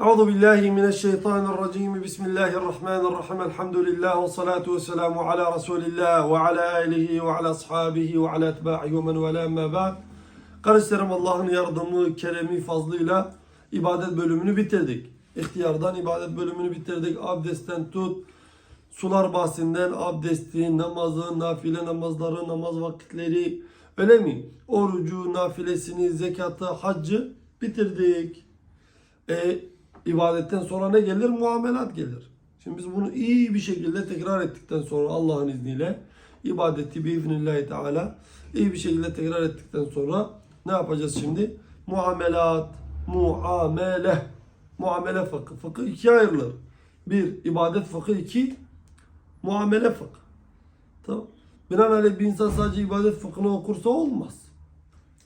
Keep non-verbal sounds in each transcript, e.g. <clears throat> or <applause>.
Euzu billahi mineşşeytanirracim. Bismillahirrahmanirrahim. Elhamdülillah ve salatu ve selamu ala Resulillah ve ala alihi ve ala ashabihi ve ala etbahi ve men vela ma ba'd. Kardeşlerim Allah'ın yardımı, keremi, fazlıyla ibadet bölümünü bitirdik. İhtiyardan ibadet bölümünü bitirdik. Abdestten tut, sular bahsinden abdesti, namazı, nafile namazları, namaz vakitleri, öyle mi? Orucu, nafilesini, zekatı, haccı bitirdik. E, ibadetten sonra ne gelir? Muamelat gelir. Şimdi biz bunu iyi bir şekilde tekrar ettikten sonra Allah'ın izniyle ibadeti biiznillahü teala iyi bir şekilde tekrar ettikten sonra ne yapacağız şimdi? Muamelat, muamele, muamele fıkı. Fıkı ikiye ayrılır. Bir, ibadet fıkı. iki muamele fıkı. Tamam. Binaenaleyh bir insan sadece ibadet fıkhını okursa olmaz.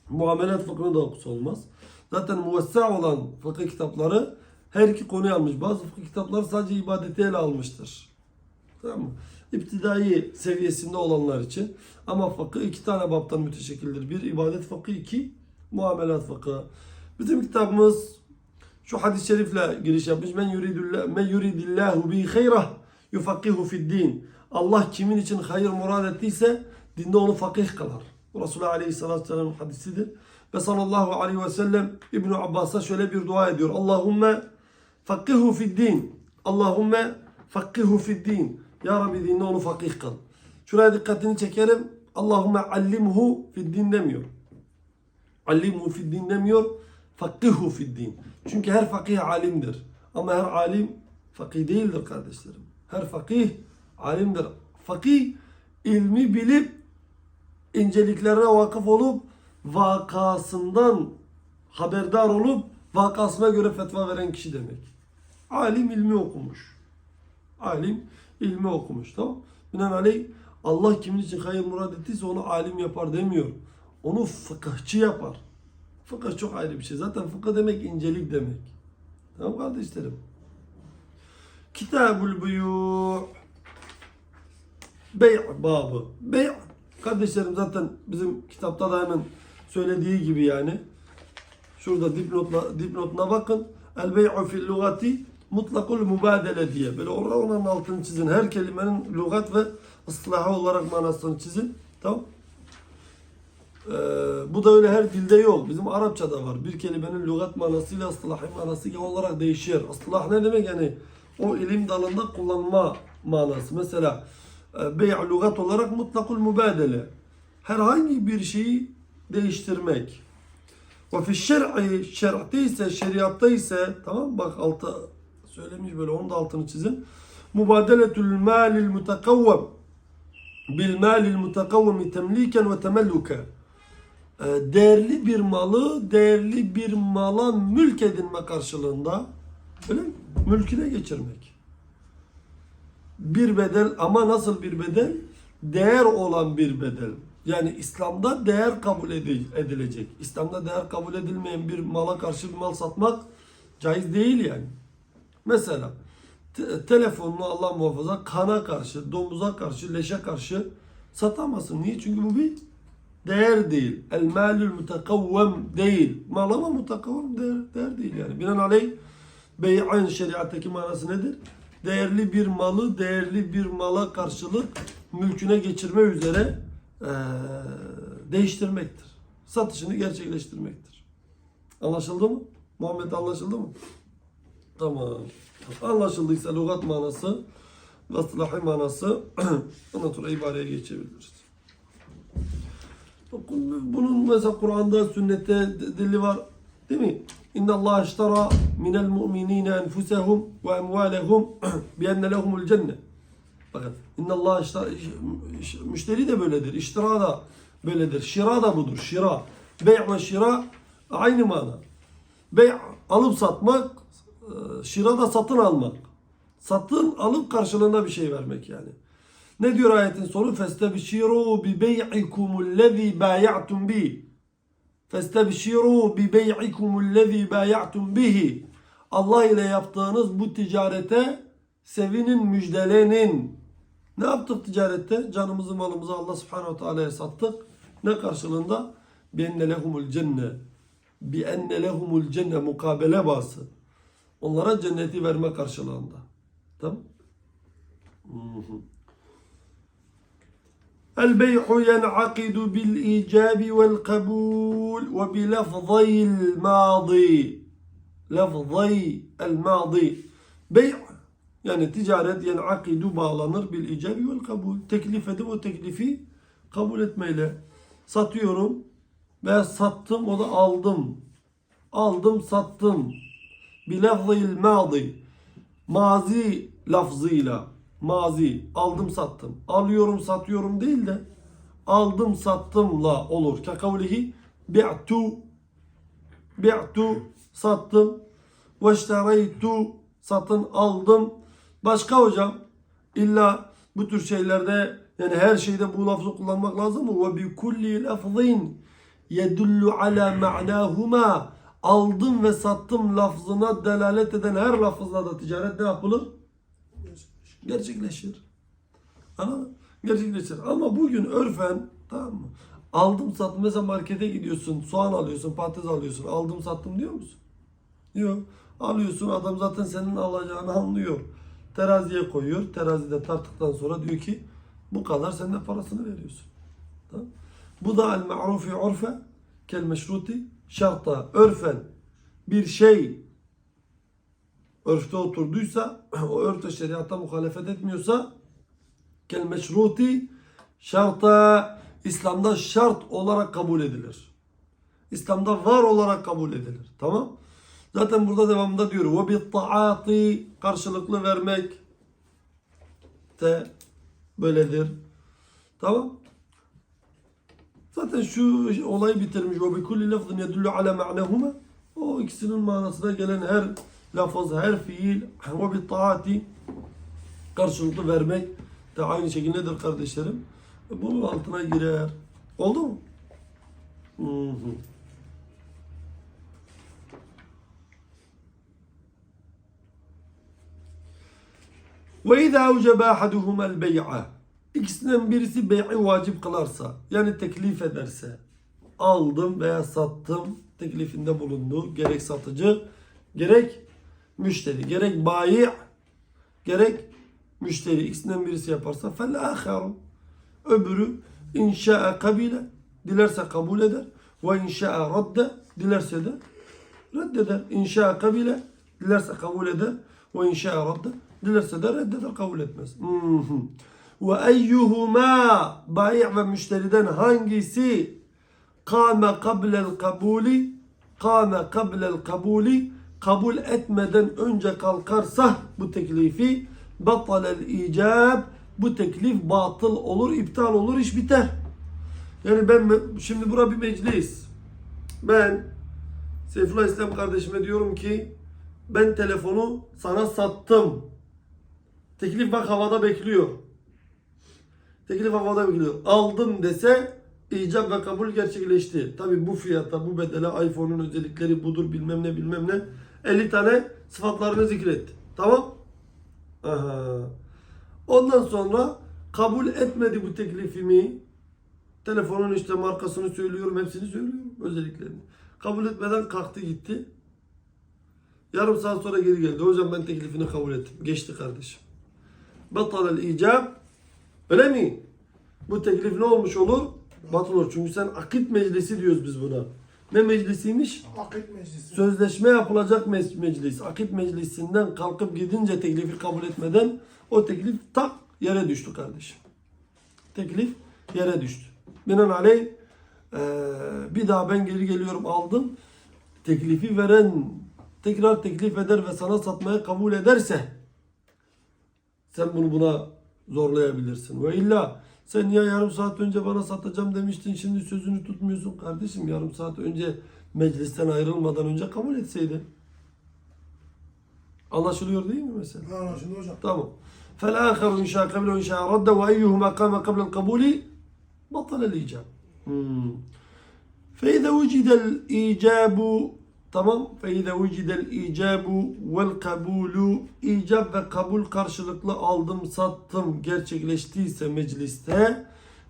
Muamelat fıkhını da okusa olmaz. Zaten muvessa olan fıkıh kitapları her iki konuyu almış. Bazı fıkıh kitapları sadece ibadeti ele almıştır. Tamam mı? İptidai seviyesinde olanlar için. Ama fıkıh iki tane baptan müteşekkildir. Bir ibadet fıkı, iki muamelat fıkı. Bizim kitabımız şu hadis-i şerifle giriş yapmış. Men yuridillahu bi hayrah yufakihu fid din. Allah kimin için hayır murad ettiyse dinde onu fakih kılar. Bu Resulullah Aleyhisselatü Vesselam'ın hadisidir. Ve sallallahu aleyhi ve sellem İbn Abbas'a şöyle bir dua ediyor. Allahümme fakihu fid din. Allahümme fakihu fid din. Ya Rabbi dinde onu fakih kıl. Şuraya dikkatini çekerim. Allahümme allimhu fid din demiyor. Allimhu fid din demiyor. Fakihu fid din. Çünkü her fakih alimdir. Ama her alim fakih değildir kardeşlerim. Her fakih alimdir. Fakih ilmi bilip inceliklerine vakıf olup vakasından haberdar olup vakasına göre fetva veren kişi demek. Alim ilmi okumuş. Alim ilmi okumuş. Tamam. Binaenaleyh Allah kimin için hayır murad ettiyse onu alim yapar demiyor. Onu fıkıhçı yapar. Fıkıh çok ayrı bir şey. Zaten fıkıh demek incelik demek. Tamam kardeşlerim. Kitabul buyu Bey babı. Bey kardeşlerim zaten bizim kitapta da hemen söylediği gibi yani. Şurada dipnotla, dipnotuna bakın. El bey'u fil lugati mutlakul mübadele diye. Böyle oranın altını çizin. Her kelimenin lügat ve ıslahı olarak manasını çizin. Tamam. Ee, bu da öyle her dilde yok. Bizim Arapçada var. Bir kelimenin lügat manasıyla ıslahi manası olarak değişir. Islah ne demek yani? O ilim dalında kullanma manası. Mesela e, bey' lügat olarak mutlakul mübadele. Herhangi bir şeyi değiştirmek. Ve fi şer'i şer'te ise şeriatta ise tamam bak altta söylemiş böyle onun da altını çizin. Mübadeletül malil mutakavvem bil malil mutakavvemi temliken ve temelluken. Ee, Değerli bir malı değerli bir mala mülk edinme karşılığında öyle mi? mülküne geçirmek. Bir bedel ama nasıl bir bedel? Değer olan bir bedel. Yani İslam'da değer kabul edi- edilecek. İslam'da değer kabul edilmeyen bir mala karşı bir mal satmak caiz değil yani. Mesela te- telefonunu Allah muhafaza kana karşı, domuza karşı, leşe karşı satamazsın. Niye? Çünkü bu bir değer değil. El malul mutakavvem değil. Mal ama mutakavvem değer, değer değil yani. Binaenaleyh bey'in şeriattaki manası nedir? Değerli bir malı değerli bir mala karşılık mülküne geçirme üzere eee, değiştirmektir. Satışını gerçekleştirmektir. Anlaşıldı mı? Muhammed anlaşıldı mı? Tamam. Anlaşıldıysa lügat manası ve ıslahi manası <clears throat> ondan sonra ibareye geçebiliriz. Bunun mesela Kur'an'da, sünnette delili var. Değil mi? İnna Allah iştara minel mu'minine enfusehum ve emvalehum <clears throat> bi enne lehumul cennet. Bakın. İnna Allah iştara, müşteri de böyledir. İştira da böyledir. Şira da budur. Şira. Bey' ve şira aynı mana. Bey' alıp satmak, ee, şirada satın almak. Satın alıp karşılığında bir şey vermek yani. Ne diyor ayetin sonu? Festebşiru bi bey'ikumul lezî bâya'tum bi. Festebşiru bi bey'ikumul lezî bâya'tum bihi. Allah ile yaptığınız bu ticarete sevinin, müjdelenin. Ne yaptık ticarette? Canımızı, malımızı Allah subhanahu teala'ya sattık. Ne karşılığında? Bi enne lehumul cenne. Bi enne lehumul cenne mukabele bası. Onlara cenneti verme karşılığında. Tamam? البيع ينعقد بالإيجاب والقبول وبلفظي الماضي لفظي الماضي بيع yani ticaret yenakidu bağlanır bil icabi vel kabul. Teklif edip o teklifi kabul etmeyle. Satıyorum veya sattım o da aldım. Aldım sattım. Bi lafzil madi. Mazi lafzıyla. Mazi. Aldım sattım. Alıyorum satıyorum değil de aldım sattımla olur. Kekavlihi bi'tu bi'tu sattım ve iştereytu satın aldım. Başka hocam illa bu tür şeylerde yani her şeyde bu lafzı kullanmak lazım mı? Ve bi kulli lafzin yedullu ala ma'nahuma aldım ve sattım lafzına delalet eden her lafızla da ticaret ne yapılır? Gerçekleşir. Mı? Gerçekleşir. Ama bugün örfen tamam mı? Aldım sattım. Mesela markete gidiyorsun. Soğan alıyorsun, patates alıyorsun. Aldım sattım diyor musun? Yok. Alıyorsun adam zaten senin alacağını anlıyor. Teraziye koyuyor. Terazide tarttıktan sonra diyor ki bu kadar sen de parasını veriyorsun. Tamam? Bu da el ma'rufi urfe kel meşruti şarta örfen bir şey örfte oturduysa <clears throat> o örfe şeriata muhalefet etmiyorsa kel meşruti şarta İslam'da şart olarak kabul edilir. İslam'da var olarak kabul edilir. Tamam? Zaten burada devamında diyor. Ve bi taati karşılıklı vermek de böyledir. Tamam? Zaten şu olayı bitirmiş. Ve bi kulli lafzın yedullu ala ma'nahuma. O ikisinin manasına gelen her lafız, her fiil ve bi taati karşılıklı vermek de aynı şekildedir kardeşlerim. Bunun altına girer. Oldu mu? Hı hı. İzâ evcebe ahaduhumel bey'a İkisinden birisi bey'i vacip kılarsa yani teklif ederse aldım veya sattım teklifinde bulundu. Gerek satıcı gerek müşteri gerek bayi gerek müşteri ikisinden birisi yaparsa fel öbürü inşa'a kabile dilerse kabul eder ve inşa'a radde dilerse de reddeder. İnşa'a kabile dilerse kabul eder ve inşa'a radde dilerse de reddeder kabul etmez. Mhm. Ve eyyuhuma bayi ve müşteriden hangisi kâme kablel kabuli kâme kablel kabuli kabul etmeden önce kalkarsa bu teklifi batalel icab bu teklif batıl olur, iptal olur, iş biter. Yani ben şimdi bura bir meclis. Ben Seyfullah İslam kardeşime diyorum ki ben telefonu sana sattım. Teklif bak havada bekliyor. Teklif havada bekliyor. Aldım dese icap ve kabul gerçekleşti. Tabi bu fiyata, bu bedele iPhone'un özellikleri budur bilmem ne bilmem ne. 50 tane sıfatlarını zikretti. Tamam? Aha. Ondan sonra kabul etmedi bu teklifimi. Telefonun işte markasını söylüyorum, hepsini söylüyorum, özelliklerini. Kabul etmeden kalktı gitti. Yarım saat sonra geri geldi. Hocam ben teklifini kabul ettim. Geçti kardeşim. Batalel icab. Öyle mi? Bu teklif ne olmuş olur? Batıl olur. Çünkü sen akit meclisi diyoruz biz buna. Ne meclisiymiş? Akit meclisi. Sözleşme yapılacak me- meclis. Akit meclisinden kalkıp gidince teklifi kabul etmeden o teklif tak yere düştü kardeşim. Teklif yere düştü. Binaenaleyh eee bir daha ben geri geliyorum aldım. Teklifi veren tekrar teklif eder ve sana satmaya kabul ederse sen bunu buna zorlayabilirsin. Ve illa sen ya yarım saat önce bana satacağım demiştin şimdi sözünü tutmuyorsun kardeşim. Yarım saat önce meclisten ayrılmadan önce kabul etseydin. Anlaşılıyor değil mi mesela? Anlaşıldı hocam. tamam. فالآخر إن شاء قبل وإن شاء رد وأيهما قام قبل القبول بطل الإيجاب مم. فإذا وجد الإيجاب Tamam. Feyde ucidel icabu vel kabulu icab ve kabul karşılıklı aldım sattım gerçekleştiyse mecliste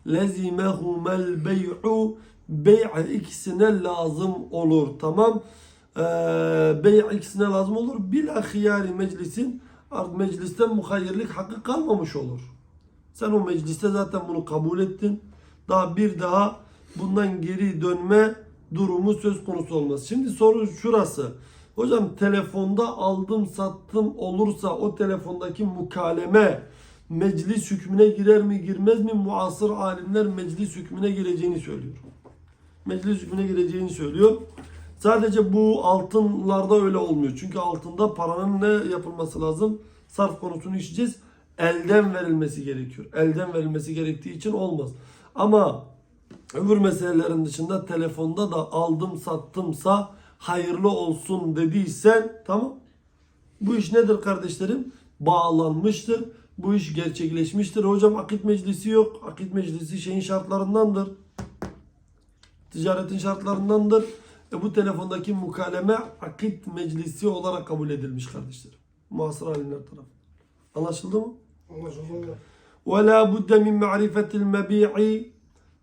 lezimehumel bey'u bey' ikisine lazım olur. Tamam. Ee, bey' ikisine lazım olur. Bila hiyari meclisin artık mecliste muhayyirlik hakkı kalmamış olur. Sen o mecliste zaten bunu kabul ettin. Daha bir daha bundan geri dönme durumu söz konusu olmaz. Şimdi soru şurası. Hocam telefonda aldım sattım olursa o telefondaki mukaleme meclis hükmüne girer mi girmez mi? Muasır alimler meclis hükmüne gireceğini söylüyor. Meclis hükmüne gireceğini söylüyor. Sadece bu altınlarda öyle olmuyor. Çünkü altında paranın ne yapılması lazım? Sarf konusunu işleyeceğiz. Elden verilmesi gerekiyor. Elden verilmesi gerektiği için olmaz. Ama öbür meselelerin dışında telefonda da aldım sattımsa hayırlı olsun dediysen tamam. Bu iş nedir kardeşlerim? Bağlanmıştır. Bu iş gerçekleşmiştir. Hocam akit meclisi yok. Akit meclisi şeyin şartlarındandır. Ticaretin şartlarındandır. E bu telefondaki mukaleme akit meclisi olarak kabul edilmiş kardeşlerim. Muhasır alimler tarafından. Anlaşıldı mı? Anlaşıldı. Ve la budde min ma'rifetil mebi'i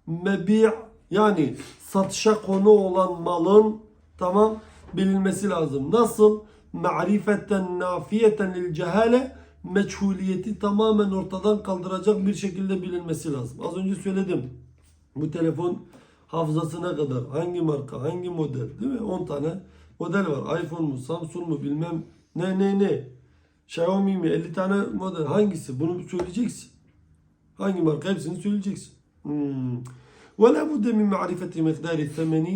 Mebi' yani satışa konu olan malın tamam bilinmesi lazım. Nasıl? Ma'rifeten nafiyeten lil cehale meçhuliyeti tamamen ortadan kaldıracak bir şekilde bilinmesi lazım. Az önce söyledim. Bu telefon hafızası ne kadar? Hangi marka? Hangi model? Değil mi? 10 tane model var. iPhone mu? Samsung mu? Bilmem ne ne ne. Xiaomi mi? 50 tane model. Hangisi? Bunu söyleyeceksin. Hangi marka? Hepsini söyleyeceksin. Hmm. ولا بد من معرفة مقدار الثمن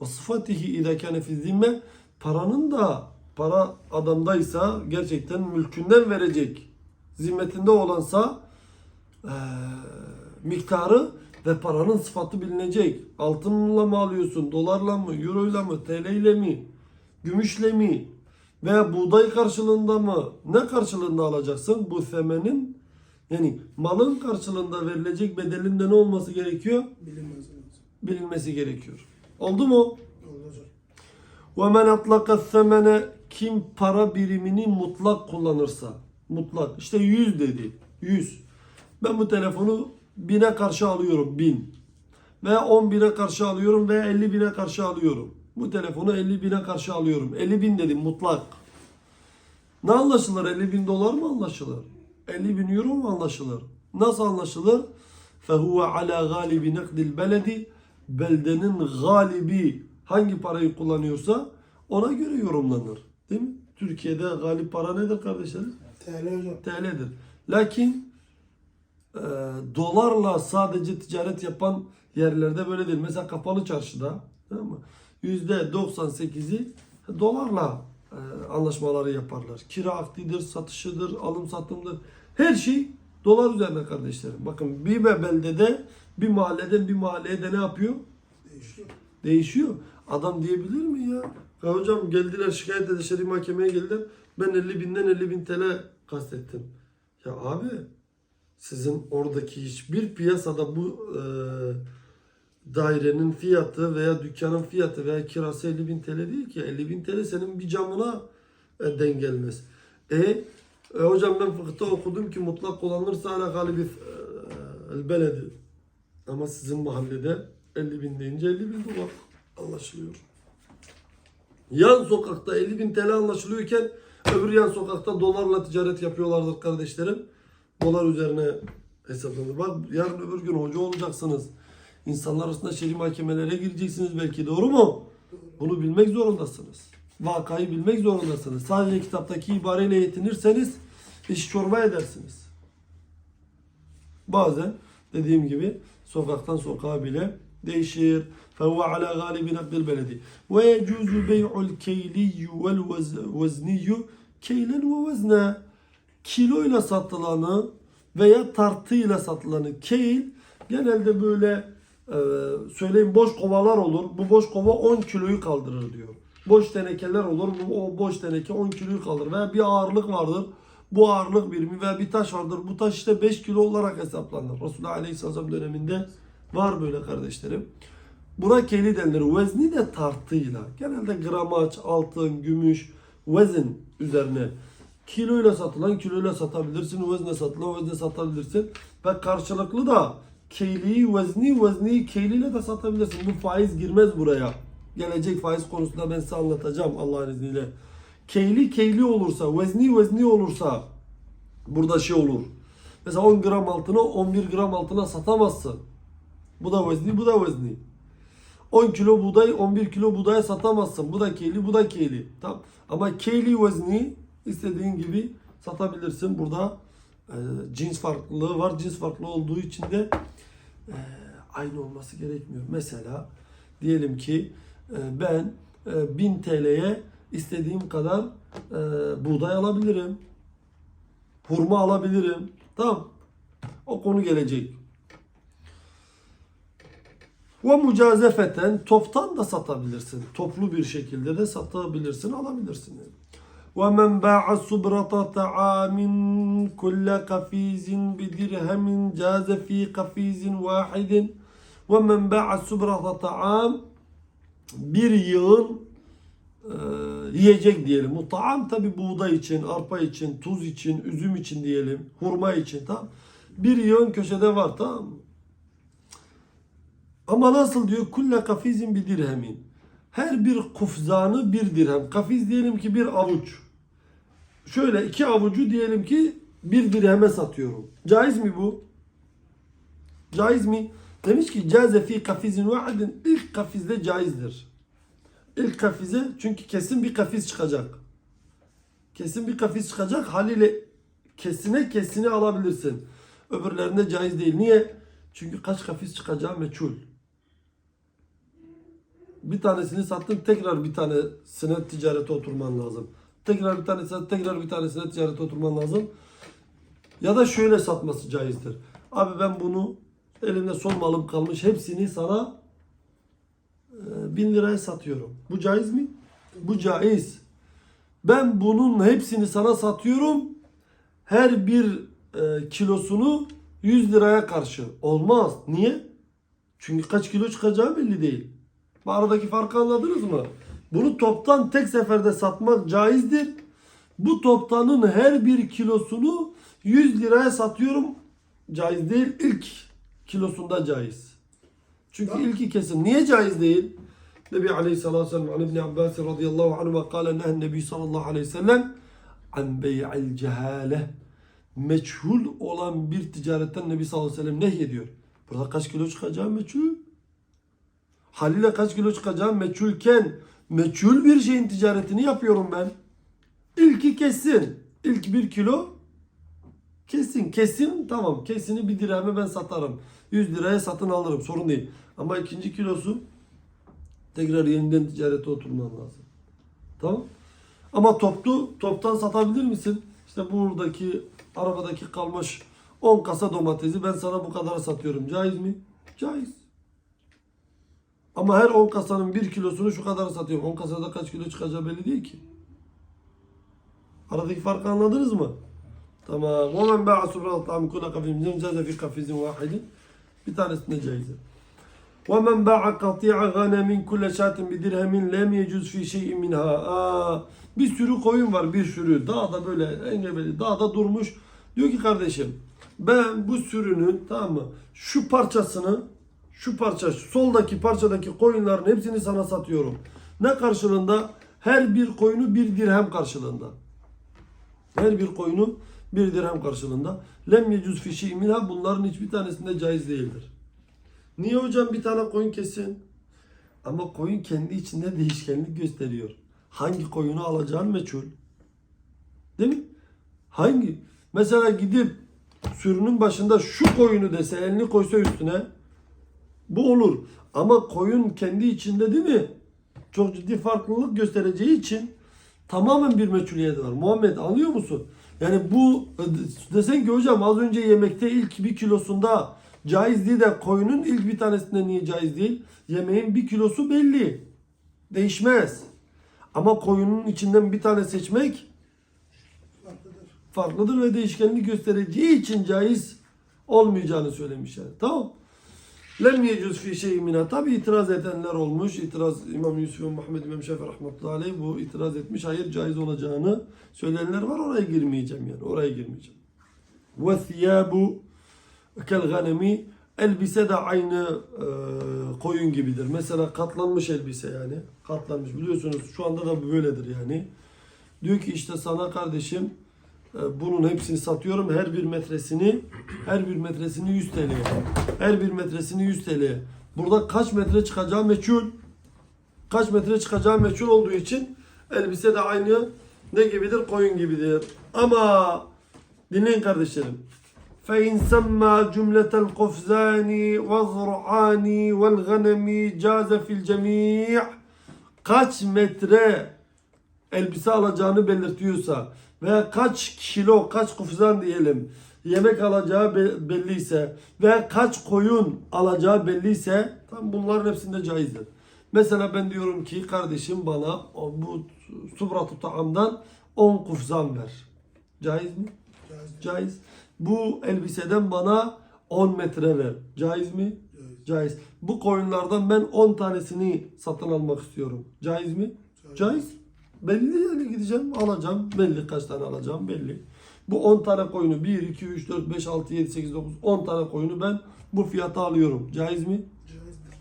وصفاته إذا كان في الذمة paranın da para adamdaysa gerçekten mülkünden verecek zimmetinde olansa eee, miktarı ve paranın sıfatı bilinecek. Altınla mı alıyorsun? Dolarla mı? Euroyla mı? TL ile mi? Gümüşle mi? Veya buğday karşılığında mı? Ne karşılığında alacaksın? Bu semenin yani malın karşılığında verilecek bedelin de ne olması gerekiyor? Bilinmesi, Bilinmesi gerekiyor. Oldu mu? Oldu. men atlaka semene kim para birimini mutlak kullanırsa. Mutlak. İşte 100 dedi. 100. Ben bu telefonu 1000'e karşı alıyorum. 1000. Ve 10 bine karşı alıyorum ve 50 bine karşı alıyorum. Bu telefonu 50 bine karşı alıyorum. 50 bin dedim mutlak. Ne anlaşılır? 50 bin dolar mı anlaşılır? 50 bin euro mu anlaşılır? Nasıl anlaşılır? فَهُوَ عَلَى غَالِبِ نَقْدِ الْبَلَدِ Beldenin galibi hangi parayı kullanıyorsa ona göre yorumlanır. Değil mi? Türkiye'de galip para nedir kardeşlerim? TL hocam. TL'dir. Lakin e, dolarla sadece ticaret yapan yerlerde böyle değil. Mesela kapalı çarşıda tamam mı? %98'i dolarla e, anlaşmaları yaparlar. Kira akdidir, satışıdır, alım satımdır. Her şey dolar üzerine kardeşlerim. Bakın bir beldede bir mahalleden bir mahalleye de ne yapıyor? Değişiyor. Değişiyor. Adam diyebilir mi ya? Ya hocam geldiler şikayet edildi şerif mahkemeye geldiler. Ben 50 binden 50 bin TL kastettim. Ya abi sizin oradaki hiçbir piyasada bu e, dairenin fiyatı veya dükkanın fiyatı veya kirası 50 bin TL değil ki. 50 bin TL senin bir camına e, denk gelmez. E, e, hocam ben fıkıhta okudum ki mutlak kullanılırsa ala galibi e, beledi. Ama sizin mahallede 50 bin deyince 50 bin dolar anlaşılıyor. Yan sokakta 50 bin TL anlaşılıyorken öbür yan sokakta dolarla ticaret yapıyorlardır kardeşlerim. Dolar üzerine hesaplanır. Bak yarın öbür gün hoca olacaksınız. İnsanlar arasında şer'i mahkemelere gireceksiniz belki doğru mu? Bunu bilmek zorundasınız. Vakayı bilmek zorundasınız. Sadece kitaptaki ibareyle yetinirseniz iş çorba edersiniz. Bazen dediğim gibi sokaktan sokağa bile değişir. فهو على غالب نقد البلد ويجوز بيع الكيلي والوزني كيلا ووزنا kiloyla satılanı veya tartıyla satılanı keyil genelde böyle e, söyleyeyim boş kovalar olur. Bu boş kova 10 kiloyu kaldırır diyor. Boş tenekeler olur. Bu o boş teneke 10 kiloyu kaldırır. Veya bir ağırlık vardır. Bu ağırlık birimi veya bir taş vardır. Bu taş işte 5 kilo olarak hesaplanır. Resulullah Aleyhisselam döneminde var böyle kardeşlerim. Buna keli denilir. Vezni de tartıyla. Genelde gramaç, altın, gümüş, vezin üzerine. Kiloyla satılan kiloyla satabilirsin. Vezne satılan vezne satabilirsin. Ve karşılıklı da keyliyi vezni, vezni keyliyle de satabilirsin. Bu faiz girmez buraya. gelecek faiz konusunda ben size anlatacağım Allah'ın izniyle. Keyli keyli olursa, vezni vezni olursa burada şey olur. Mesela 10 gram altına 11 gram altına satamazsın. Bu da vezni, bu da vezni. 10 kilo buğday 11 kilo buğdaya satamazsın. Bu da keyli, bu da keyli. Tamam. Ama keyli vezni istediğin gibi satabilirsin. Burada e, cins farklılığı var. Cins farklı olduğu için de e, aynı olması gerekmiyor. Mesela diyelim ki e, ben e, 1000 TL'ye istediğim kadar e, buğday alabilirim. Hurma alabilirim. Tamam. O konu gelecek. Ve mücazefeten toptan da satabilirsin. Toplu bir şekilde de satabilirsin, alabilirsin. Yani. ومن باع سبرة طعام كل قفيز بدرهم جاز في قفيز واحد ومن باع سبرة طعام bir yığın e, yiyecek diyelim. Bu taam tabi buğday için, arpa için, tuz için, üzüm için diyelim, hurma için tamam. Bir yığın köşede var tamam mı? Ama nasıl diyor? Kulle kafizin bir dirhemin. Her bir kufzanı bir dirhem. Kafiz diyelim ki bir avuç. Şöyle iki avucu diyelim ki bir dirheme satıyorum. Caiz mi bu? Caiz mi? Demiş ki caze fi kafizin vahidin ilk kafizde caizdir. İlk kafize çünkü kesin bir kafiz çıkacak. Kesin bir kafiz çıkacak haliyle kesine kesine alabilirsin. Öbürlerinde caiz değil. Niye? Çünkü kaç kafiz çıkacağı meçhul. Bir tanesini sattın tekrar bir tanesine ticarete oturman lazım. Tekrar bir tanesine tekrar bir tanesine ticarete oturman lazım. Ya da şöyle satması caizdir. Abi ben bunu elimde son malım kalmış hepsini sana e, bin liraya satıyorum. Bu caiz mi? Bu caiz. Ben bunun hepsini sana satıyorum. Her bir e, kilosunu 100 liraya karşı. Olmaz. Niye? Çünkü kaç kilo çıkacağı belli değil. Bu aradaki farkı anladınız mı? Bunu toptan tek seferde satmak caizdir. Bu toptanın her bir kilosunu 100 liraya satıyorum. Caiz değil. İlk kilosunda caiz. Çünkü Tamam. ilki kesin. Niye caiz değil? Nebi Aleyhisselatü Vesselam an İbni Abbas radıyallahu anhu kâle nehen Nebi sallallahu aleyhi ve sellem an bey'il cehale meçhul olan bir ticaretten Nebi sallallahu aleyhi ve sellem nehyediyor. Burada kaç kilo çıkacağı meçhul. Haliyle kaç kilo çıkacağı meçhulken meçhul bir şeyin ticaretini yapıyorum ben. İlki kesin. İlk bir kilo kesin. Kesin tamam. Kesini bir dirheme ben satarım. 100 liraya satın alırım. Sorun değil. Ama ikinci kilosu tekrar yeniden ticarete oturman lazım. Tamam. Ama toplu toptan satabilir misin? İşte buradaki arabadaki kalmış 10 kasa domatesi ben sana bu kadara satıyorum. Caiz mi? Caiz. Ama her 10 kasanın 1 kilosunu şu kadar satıyorum. 10 kasada kaç kilo çıkacağı belli değil ki. Aradaki farkı anladınız mı? Tamam. وَمَنْ بَاعَ سُبْرَةَ طَعَمِ كُلَّ قَفِيزٍ جَازَ فِي قَفِيزٍ وَاحِدٍ Bir tanesinde caiz. وَمَنْ بَاعَ قَطِيعَ غَنَمٍ كُلَّ شَاتٍ بِدِرْهَمٍ لَمْ يَجُزْ فِي شَيْءٍ مِنْهَا Aa, Bir sürü koyun var bir sürü. Dağda böyle engebeli dağda durmuş. Diyor ki kardeşim ben bu sürünün tamam mı şu parçasını şu parça şu soldaki parçadaki koyunların hepsini sana satıyorum. Ne karşılığında? Her bir koyunu bir dirhem karşılığında. Her bir koyunu bir dirhem karşılığında. Lem yecüz fişi minha bunların hiçbir tanesinde caiz değildir. Niye hocam bir tane koyun kesin? Ama koyun kendi içinde değişkenlik gösteriyor. Hangi koyunu alacağın meçhul. Değil mi? Hangi? Mesela gidip sürünün başında şu koyunu dese elini koysa üstüne bu olur. Ama koyun kendi içinde değil mi? Çok ciddi farklılık göstereceği için tamamen bir meçhuliyet var. Muhammed anlıyor musun? Yani bu desen ki hocam az önce yemekte ilk bir kilosunda caiz değil de koyunun ilk bir tanesinde niye caiz değil? Yemeğin bir kilosu belli. Değişmez. Ama koyunun içinden bir tane seçmek Farklıdır. farklıdır ve değişkenlik göstereceği için caiz olmayacağını söylemiş yani. Tamam. Lem yecüz fi şeyin minha. Tabi itiraz edenler olmuş. İtiraz İmam Yusuf ve Muhammed İmam Şafii rahmetullahi aleyh bu itiraz etmiş. Hayır caiz olacağını söyleyenler var. Oraya girmeyeceğim yani. Oraya girmeyeceğim. Ve thiyabu kel ganemi Elbise de aynı e, koyun gibidir. Mesela katlanmış elbise yani. Katlanmış biliyorsunuz şu anda da böyledir yani. Diyor ki işte sana kardeşim bunun hepsini satıyorum. Her bir metresini her bir metresini 100 TL. Her bir metresini 100 TL. Burada kaç metre çıkacağı meçhul. Kaç metre çıkacağı meçhul olduğu için elbise de aynı ne gibidir? Koyun gibidir. Ama dinleyin kardeşlerim. فإن سمى جملة القفزان والزرعان والغنم جاز في الجميع kaç metre elbise alacağını belirtiyorsa veya kaç kilo, kaç kufzan diyelim yemek alacağı be- belliyse veya kaç koyun alacağı belliyse tam bunların hepsinde caizdir. Mesela ben diyorum ki kardeşim bana bu subrat-ı taamdan 10 kufzan ver. Caiz mi? Caiz. Caiz. Bu elbiseden bana 10 metre ver. Caiz mi? Caiz. Caiz. Bu koyunlardan ben 10 tanesini satın almak istiyorum. Caiz mi? Caiz. Caiz. Belli yani gideceğim alacağım. Belli kaç tane alacağım belli. Bu 10 tane koyunu 1, 2, 3, 4, 5, 6, 7, 8, 9, 10 tane koyunu ben bu fiyata alıyorum. Caiz mi? Caizdir.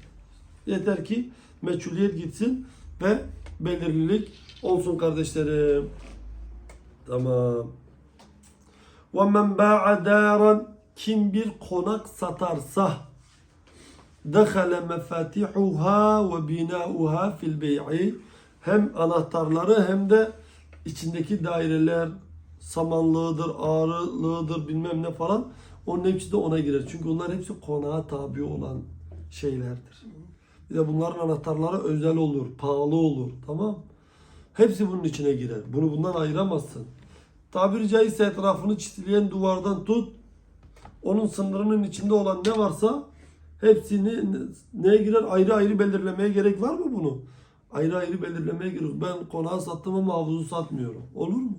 Yeter ki meçhuliyet gitsin ve belirlilik olsun kardeşlerim. Tamam. وَمَنْ بَاعَ دَارًا Kim bir konak satarsa دَخَلَ مَفَاتِحُهَا وَبِنَاؤُهَا فِي الْبَيْعِ hem anahtarları hem de içindeki daireler samanlığıdır, ağrılığıdır bilmem ne falan onun hepsi de ona girer. Çünkü onlar hepsi konağa tabi olan şeylerdir. Bir de bunların anahtarları özel olur, pahalı olur. Tamam Hepsi bunun içine girer. Bunu bundan ayıramazsın. Tabiri caizse etrafını çitileyen duvardan tut. Onun sınırının içinde olan ne varsa hepsini neye girer? Ayrı ayrı belirlemeye gerek var mı bunu? Ayrı ayrı belirlemeye gerek. Ben konağı sattım ama havuzu satmıyorum. Olur mu?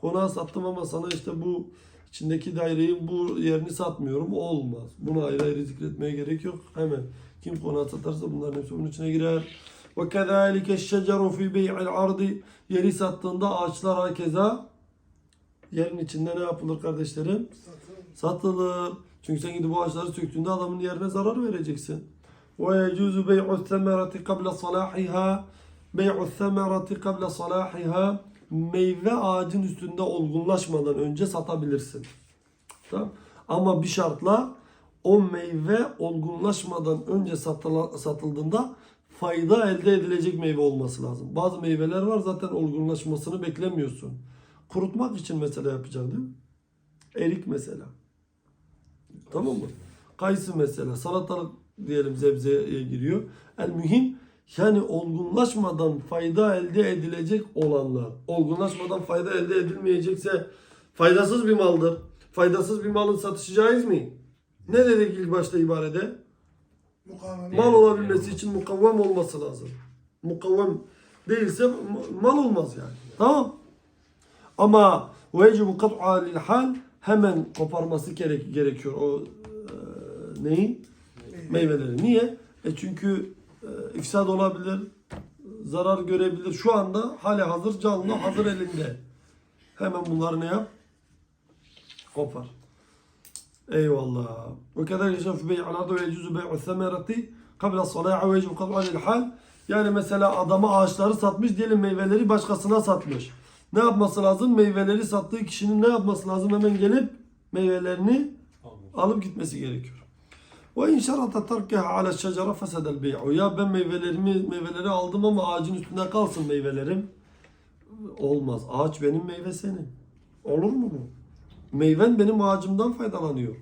Konağı sattım ama sana işte bu içindeki daireyi bu yerini satmıyorum. Olmaz. Bunu ayrı ayrı zikretmeye gerek yok. Hemen kim konağı satarsa bunların hepsi bunun içine girer. Ve kezalike şeceru fi bey'il ardı yeri sattığında ağaçlar hakeza yerin içinde ne yapılır kardeşlerim? Satın. Satılır. Çünkü sen gidip bu ağaçları söktüğünde adamın yerine zarar vereceksin. Yecuzu bey'u semerati qabla salahiha bey'u semerati qabla salahiha meyve ağacın üstünde olgunlaşmadan önce satabilirsin. Tamam. Ama bir şartla o meyve olgunlaşmadan önce satıla- satıldığında fayda elde edilecek meyve olması lazım. Bazı meyveler var zaten olgunlaşmasını beklemiyorsun. Kurutmak için mesela yapacaksın değil mi? Erik mesela. Tamam mı? Kayısı mesela. Salatalık diyelim sebzeye giriyor. El mühim yani olgunlaşmadan fayda elde edilecek olanlar. Olgunlaşmadan fayda elde edilmeyecekse faydasız bir maldır. Faydasız bir malın satışı caiz mi? Ne dedik ilk başta ibarede? Mukavemet. Mal olabilmesi için mukavvam olması lazım. Mukavvam değilse mal olmaz yani. Tamam. Ama vecibu kat'a lil hal hemen koparması gerek gerekiyor o e, neyi? Meyveleri. Niye? E çünkü e, ifsad olabilir, zarar görebilir. Şu anda hali hazır canlı, hazır elinde. Hemen bunları ne yap? Kopar. Eyvallah. Ve kadar yaşaf bey alada ve yecuzu bey'u semerati kabla sala'a ve yecibu kat'a lil hal. Yani mesela adama ağaçları satmış diyelim meyveleri başkasına satmış. Ne yapması lazım? Meyveleri sattığı kişinin ne yapması lazım? Hemen gelip meyvelerini alıp gitmesi gerekiyor. Ve in şarata terkeha ala şecere fesedel bey'u. Ya ben meyvelerimi meyveleri aldım ama ağacın üstünde kalsın meyvelerim. Olmaz. Ağaç benim meyve senin. Olur mu bu? Meyven benim ağacımdan faydalanıyor.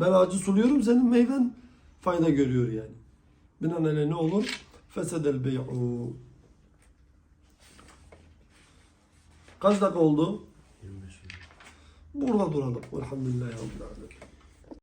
Ben ağacı suluyorum senin meyven fayda görüyor yani. Binaenaleyh ne olur? Fesedel bey'u. Kaç dakika oldu? 25 Burada duralım. Elhamdülillahi Rabbil Alemin.